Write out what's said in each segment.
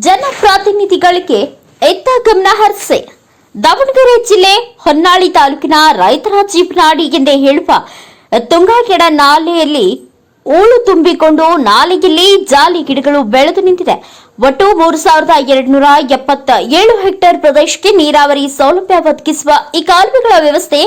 ಜನಪ್ರತಿನಿಧಿಗಳಿಗೆ ಎತ್ತ ಗಮನ ಹರಿಸಿ. ದಾವಣಗೆರೆ ಜಿಲ್ಲೆ ಹೊನ್ನಾಳಿ ತಾಲೂಕಿನ ರೈತರ ಜೀವನಾಡಿ ಎಂದೇ ಹೇಳುವ ತುಂಗಾಕೆಡ ನಾಲೆಯಲ್ಲಿ ಹೂಳು ತುಂಬಿಕೊಂಡು ನಾಲೆಯಲ್ಲಿ ಜಾಲಿ ಗಿಡಗಳು ಬೆಳೆದು ನಿಂತಿದೆ. ಒಟ್ಟು ಮೂರು ಸಾವಿರದ ಎರಡುನೂರ ಎಪ್ಪತ್ತ ಏಳು ಹೆಕ್ಟೇರ್ ಪ್ರದೇಶಕ್ಕೆ ನೀರಾವರಿ ಸೌಲಭ್ಯ ಒದಗಿಸುವ ಈ ಕಾಲುವೆಗಳ ವ್ಯವಸ್ಥೆ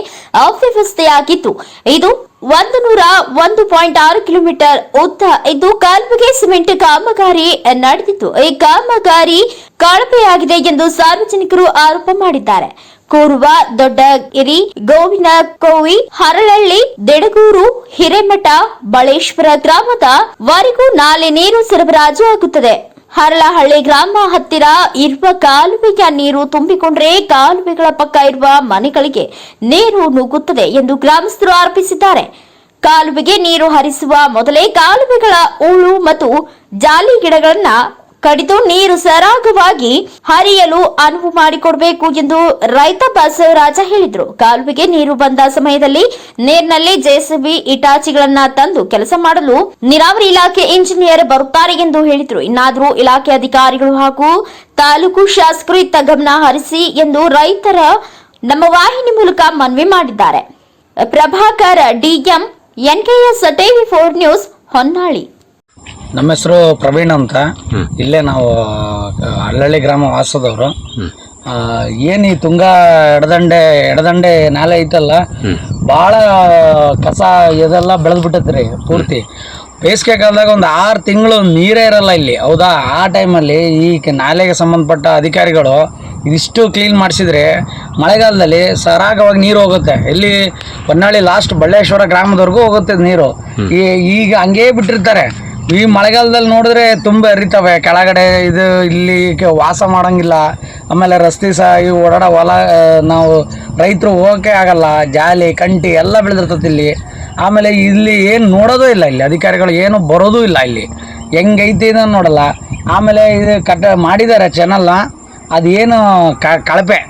ಅವ್ಯವಸ್ಥೆಯಾಗಿದ್ದು ಇದು ಒಂದು ನೂರ ಒಂದು ಪಾಯಿಂಟ್ ಆರು ಕಿಲೋಮೀಟರ್ ಉದ್ದ ಇದ್ದು ಕಾಲುವೆಗೆ ಸಿಮೆಂಟ್ ಕಾಮಗಾರಿ ನಡೆದಿತ್ತು. ಈ ಕಾಮಗಾರಿ ಕಳಪೆಯಾಗಿದೆ ಎಂದು ಸಾರ್ವಜನಿಕರು ಆರೋಪ ಮಾಡಿದ್ದಾರೆ. ಕೋರುವ ದೊಡ್ಡಗಿರಿ, ಗೋವಿನ ಕೋವಿ ಹರಳಹಳ್ಳಿ ದೆಡಗೂರು, ಹಿರೇಮಠ, ಬಳೇಶ್ವರ ಗ್ರಾಮದ ವರೆಗೂ ನಾಲೆ ನೀರು ಸರಬರಾಜು ಆಗುತ್ತದೆ. ಹರಳಹಳ್ಳಿ ಗ್ರಾಮ ಹತ್ತಿರ ಇರುವ ಕಾಲುವೆಯ ನೀರು ತುಂಬಿಕೊಂಡ್ರೆ ಕಾಲುವೆಗಳ ಪಕ್ಕ ಇರುವ ಮನೆಗಳಿಗೆ ನೀರು ನುಗ್ಗುತ್ತದೆ ಎಂದು ಗ್ರಾಮಸ್ಥರು ಆರೋಪಿಸಿದ್ದಾರೆ. ಕಾಲುವೆಗೆ ನೀರು ಹರಿಸುವ ಮೊದಲೇ ಕಾಲುವೆಗಳ ಹೂಳು ಮತ್ತು ಜಾಲಿ ಗಿಡಗಳನ್ನ ಕಡಿದು ನೀರು ಸರಾಗವಾಗಿ ಹರಿಯಲು ಅನುವು ಮಾಡಿಕೊಡಬೇಕು ಎಂದು ರೈತ ಬಸವರಾಜ ಹೇಳಿದರು. ಕಾಲುವೆಗೆ ನೀರು ಬಂದ ಸಮಯದಲ್ಲಿ ನೀರಿನಲ್ಲಿ ಜೆಸಿಬಿ ಇಟಾಚಿಗಳನ್ನ ತಂದು ಕೆಲಸ ಮಾಡಲು ನೀರಾವರಿ ಇಲಾಖೆ ಇಂಜಿನಿಯರ್ ಬರುತ್ತಾರೆ ಎಂದು ಹೇಳಿದರು. ಇನ್ನಾದರೂ ಇಲಾಖೆ ಅಧಿಕಾರಿಗಳು ಹಾಗೂ ತಾಲೂಕು ಶಾಸಕರು ಇತ್ತ ಗಮನ ಹರಿಸಿ ಎಂದು ರೈತರ ನಮ್ಮ ವಾಹಿನಿ ಮೂಲಕ ಮನವಿ ಮಾಡಿದ್ದಾರೆ. Prabhakar DM NKS TV four news Honnali. ನಮ್ಮ ಹೆಸರು ಪ್ರವೀಣ್ ಅಂತ. ಇಲ್ಲೇ ನಾವು ಹಳ್ಳಳ್ಳಿ ಗ್ರಾಮ ವಾಸದವರು. ಏನು ಈ ತುಂಗಾ ಎಡದಂಡೆ ಎಡದಂಡೆ ನಾಲೆ ಐತಲ್ಲ ಭಾಳ ಕಸ ಇದೆಲ್ಲ ಬೆಳೆದ್ಬಿಟ್ಟೈತ್ರಿ ಪೂರ್ತಿ. ಬೇಸಿಗೆ ಕಾಲದಾಗ ಒಂದು ಆರು ತಿಂಗಳು ನೀರೇ ಇರಲ್ಲ ಇಲ್ಲಿ. ಹೌದಾ? ಆ ಟೈಮಲ್ಲಿ ಈ ನಾಲೆಗೆ ಸಂಬಂಧಪಟ್ಟ ಅಧಿಕಾರಿಗಳು ಇದಿಷ್ಟು ಕ್ಲೀನ್ ಮಾಡಿಸಿದ್ರೆ ಮಳೆಗಾಲದಲ್ಲಿ ಸರಾಗವಾಗಿ ನೀರು ಹೋಗುತ್ತೆ. ಇಲ್ಲಿ ಹೊನ್ನಾಳಿ ಲಾಸ್ಟ್ ಬಳ್ಳೇಶ್ವರ ಗ್ರಾಮದವರೆಗೂ ಹೋಗುತ್ತೆ ನೀರು. ಈ- ಈಗ ಹಂಗೇ ಬಿಟ್ಟಿರ್ತಾರೆ. ಈ ಮಳೆಗಾಲದಲ್ಲಿ ನೋಡಿದ್ರೆ ತುಂಬ ಹರಿತವೆ. ಕೆಳಗಡೆ ಇದು ಇಲ್ಲಿ ವಾಸ ಮಾಡೋಂಗಿಲ್ಲ. ಆಮೇಲೆ ರಸ್ತೆ ಸಹ ಈ ಓಡಾಡೋ ಹೊಲ ನಾವು ರೈತರು ಹೋಗೋಕೆ ಆಗಲ್ಲ. ಜಾಲಿ, ಕಂಟಿ ಎಲ್ಲ ಬೆಳೆದಿರ್ತದೆ ಇಲ್ಲಿ. ಆಮೇಲೆ ಇಲ್ಲಿ ಏನು ನೋಡೋದೂ ಇಲ್ಲ ಇಲ್ಲಿ. ಅಧಿಕಾರಿಗಳು ಏನು ಬರೋದೂ ಇಲ್ಲ ಇಲ್ಲಿ. ಹೆಂಗೈತಿ ಇದನ್ನು ನೋಡಲ್ಲ. ಆಮೇಲೆ ಇದು ಕಟ್ಟ ಮಾಡಿದ್ದಾರೆ ಚೆನ್ನಲ್ಲ ಅದೇನು ಕಳಪೆ.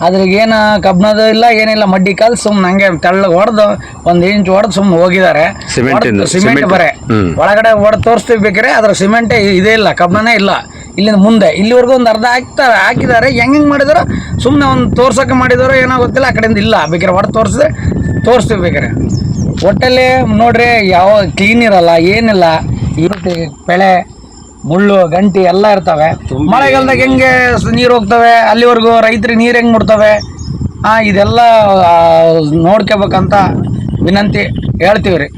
ಅದ್ರಿಗೇನು ಕಬ್ಬಿಣದ ಇಲ್ಲ ಏನಿಲ್ಲ ಮಡ್ಡಿ ಕಲ್ ಸುಮ್ಮನೆ ಹಂಗೆ ತೆಳ್ಳಗೆ ಹೊಡೆದು ಒಂದು ಇಂಚ್ ಹೊಡೆದು ಸುಮ್ಮನೆ ಹೋಗಿದ್ದಾರೆ. Cement cement cement. ಬರೆ. ಹ್ಮ್. ಒಳಗಡೆ ಹೊಡೆದು ತೋರಿಸ್ತೀವಿ ಬೇಕಾರೆ ಅದ್ರ ಸಿಮೆಂಟೇ ಇದೇ ಇಲ್ಲ ಕಬ್ಬಿಣನೇ ಇಲ್ಲ. ಇಲ್ಲಿಂದ ಮುಂದೆ ಇಲ್ಲಿವರೆಗೂ ಒಂದು ಅರ್ಧ ಹಾಕ್ತಾರೆ ಹಾಕಿದ್ದಾರೆ. ಹೆಂಗ್ ಹೆಂಗ್ ಮಾಡಿದಾರೋ ಸುಮ್ಮನೆ ಒಂದು ತೋರ್ಸೋಕೆ ಮಾಡಿದಾರೋ ಏನೋ ಗೊತ್ತಿಲ್ಲ ಆ ಕಡೆಯಿಂದ ಇಲ್ಲ. ಬೇಕಾರೆ ಹೊಡೆದು ತೋರಿಸಿದ್ರೆ ತೋರಿಸ್ತೀವಿ ಬೇಕಾರೆ. ಒಟ್ಟಲ್ಲಿ ನೋಡ್ರಿ ಯಾವ ಕ್ಲೀನ್ ಇರಲ್ಲ ಏನಿಲ್ಲ. ಇರುತ್ತೆ ಬೆಳೆ ಮುಳ್ಳು ಗಂಟಿ ಎಲ್ಲ ಇರ್ತವೆ. ಮಳೆಗಾಲದಾಗ ಹೆಂಗೆ ನೀರು ಹೋಗ್ತವೆ? ಅಲ್ಲಿವರೆಗೂ ರೈತರಿಗೆ ನೀರು ಹೆಂಗೆ ಮುಡ್ತವೆ ಇದೆಲ್ಲ ನೋಡ್ಕೋಬೇಕಂತ ವಿನಂತಿ ಹೇಳ್ತೀವಿ ರೀ